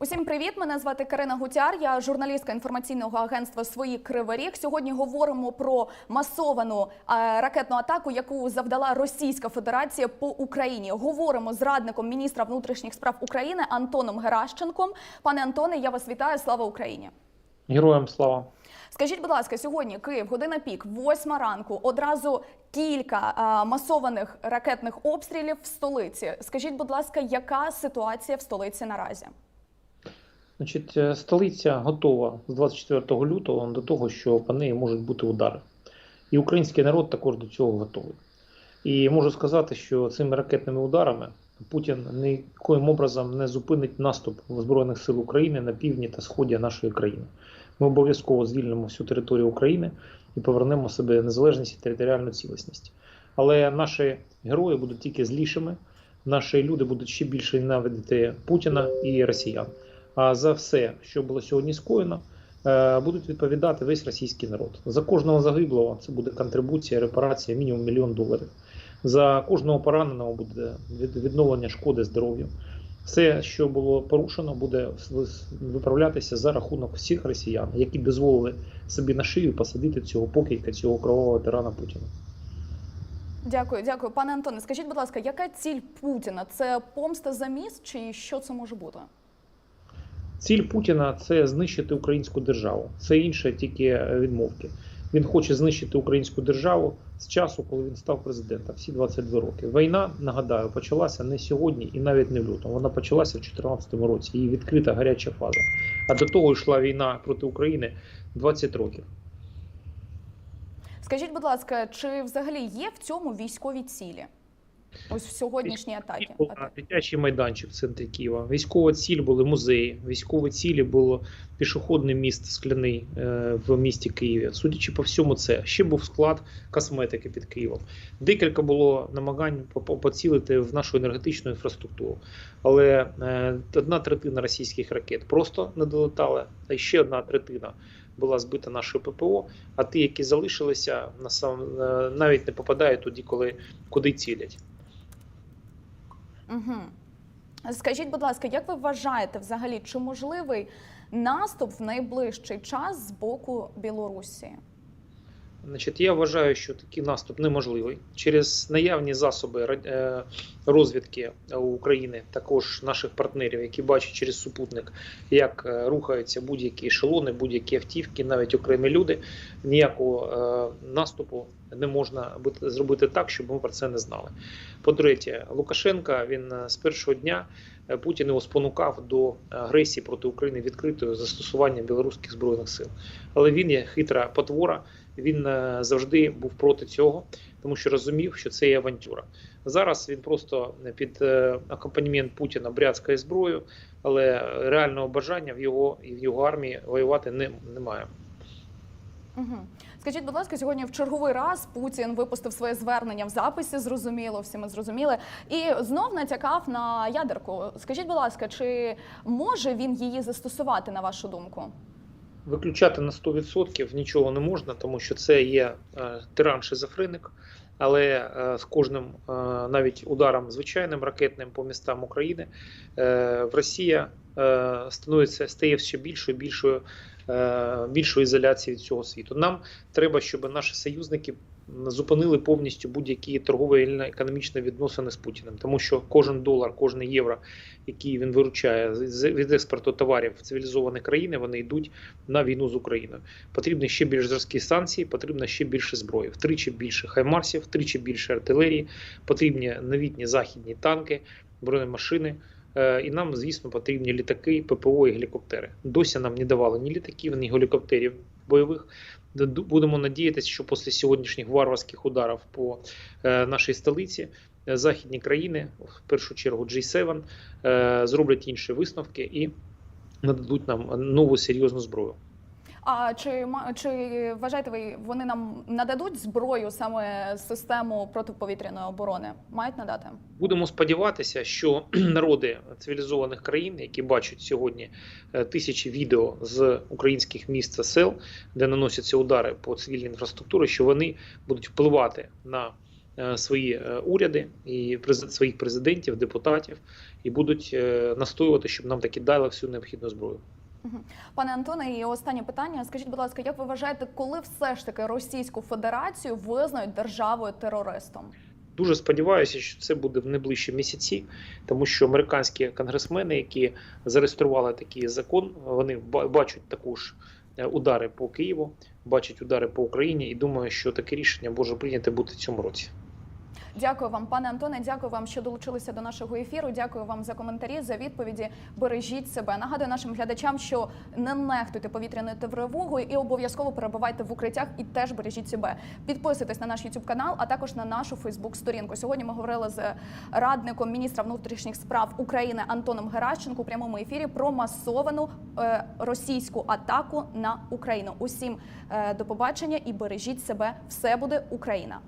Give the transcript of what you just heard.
Усім привіт! Мене звати Карина Гутяр. Я журналістка інформаційного агентства Свої Кривий Ріг. Сьогодні говоримо про масовану е, ракетну атаку, яку завдала Російська Федерація по Україні. Говоримо з радником міністра внутрішніх справ України Антоном Геращенком. Пане Антоне, я вас вітаю. Слава Україні! Героям слава. Скажіть, будь ласка, сьогодні Київ, година пік, восьма ранку. Одразу кілька а, масованих ракетних обстрілів в столиці. Скажіть, будь ласка, яка ситуація в столиці наразі? Значить, е, столиця готова з 24 лютого до того, що по неї можуть бути удари. І український народ також до цього готовий. І можу сказати, що цими ракетними ударами Путін ніяким образом не зупинить наступ Збройних сил України на півдні та сході нашої країни. Ми обов'язково звільнимо всю територію України і повернемо себе незалежність і територіальну цілісність. Але наші герої будуть тільки злішими, наші люди будуть ще більше ненавидіти Путіна і росіян. За все, що було сьогодні скоєно, е, будуть відповідати весь російський народ. За кожного загиблого це буде контрибуція, репарація, мінімум мільйон доларів. За кожного пораненого буде від- відновлення шкоди здоров'ю. Все, що було порушено, буде виправлятися за рахунок всіх росіян, які дозволили собі на шию посадити цього покидька, цього кровавого тирана Путіна. Дякую, дякую, пане Антоне. Скажіть, будь ласка, яка ціль Путіна? Це помста за міст, чи що це може бути? Ціль Путіна це знищити українську державу. Це інше тільки відмовки. Він хоче знищити українську державу з часу, коли він став президентом, всі 22 роки. Війна, нагадаю, почалася не сьогодні і навіть не в лютому. Вона почалася в 2014 році. Її відкрита гаряча фаза. А до того йшла війна проти України 20 років. Скажіть, будь ласка, чи взагалі є в цьому військові цілі? Ось в сьогоднішній атаки. дитячий майданчик в центрі Києва. Військова ціль були музеї. Військові цілі було пішохідний міст скляний е, в місті Києві. Судячи по всьому, це ще був склад косметики під Києвом. Декілька було намагань по- по- поцілити в нашу енергетичну інфраструктуру, але е, одна третина російських ракет просто не долетала, а ще одна третина. Була збита нашою ППО, а ті, які залишилися, насам- е, навіть не попадають туди, коли куди цілять. Угу. Скажіть, будь ласка, як ви вважаєте взагалі, чи можливий наступ в найближчий час з боку Білорусі? Значить, я вважаю, що такий наступ неможливий через наявні засоби е, розвідки України, також наших партнерів, які бачать через супутник, як е, рухаються будь-які ешелони, будь-які автівки, навіть окремі люди. Ніякого е, наступу не можна зробити так, щоб ми про це не знали. По-третє, Лукашенка він з першого дня Путін його спонукав до агресії проти України відкритою застосуванням білоруських збройних сил. Але він є хитра потвора. Він е, завжди був проти цього, тому що розумів, що це є авантюра. Зараз він просто під е, акомпанімент Путіна бряцкає зброю, але реального бажання в його і в його армії воювати не, немає. Угу. Скажіть, будь ласка, сьогодні в черговий раз Путін випустив своє звернення в записі, зрозуміло, всі ми зрозуміли, і знов натякав на ядерку. Скажіть, будь ласка, чи може він її застосувати на вашу думку? Виключати на 100% нічого не можна, тому що це є е, тиран-шизофреник. Але е, з кожним е, навіть ударом звичайним ракетним по містам України в Росія становиться стає ще більшою більшою більшою ізоляцією від цього світу. Нам треба, щоб наші союзники зупинили повністю будь-які торгові і економічні відносини з Путіним, тому що кожен долар, кожне євро, який він виручає від експорту товарів в цивілізовані країни, вони йдуть на війну з Україною. Потрібні ще більш жорсткі санкції, потрібно ще більше зброї, втричі більше хаймарсів, втричі більше артилерії, потрібні новітні західні танки, бронемашини. Е, І нам, звісно, потрібні літаки, ППО і гелікоптери. Досі нам не давали ні літаків, ні гелікоптерів бойових. Будемо надіятися, що після сьогоднішніх варварських ударів по е, нашій столиці е, західні країни, в першу чергу G7, е, зроблять інші висновки і нададуть нам нову серйозну зброю. А чи чи вважаєте ви, вони нам нададуть зброю саме систему протиповітряної оборони? Мають надати? Будемо сподіватися, що народи цивілізованих країн, які бачать сьогодні е, тисячі відео з українських міст та сел, де наносяться удари по цивільній інфраструктурі, що вони будуть впливати на е, свої е, уряди і своїх президентів, депутатів, і будуть настоювати, щоб нам таки дали всю необхідну зброю. Пане Антоне, і останнє питання. Скажіть, будь ласка, як ви вважаєте, коли все ж таки Російську Федерацію визнають державою терористом? Дуже сподіваюся, що це буде в найближчі місяці, тому що американські конгресмени, які зареєстрували такий закон, вони ба- бачать також е, удари по Києву, бачать удари по Україні, і думаю, що таке рішення може прийняти бути в цьому році. Дякую вам, пане Антоне. Дякую вам, що долучилися до нашого ефіру. Дякую вам за коментарі, за відповіді. Бережіть себе. Нагадую нашим глядачам, що не нехтуйте повітряною тривогою і обов'язково перебувайте в укриттях і теж бережіть себе. Підписуйтесь на наш YouTube канал, а також на нашу Фейсбук сторінку. Сьогодні ми говорили з радником міністра внутрішніх справ України Антоном Геращенко у прямому ефірі про масовану е, російську атаку на Україну. Усім е, до побачення і бережіть себе. Все буде Україна.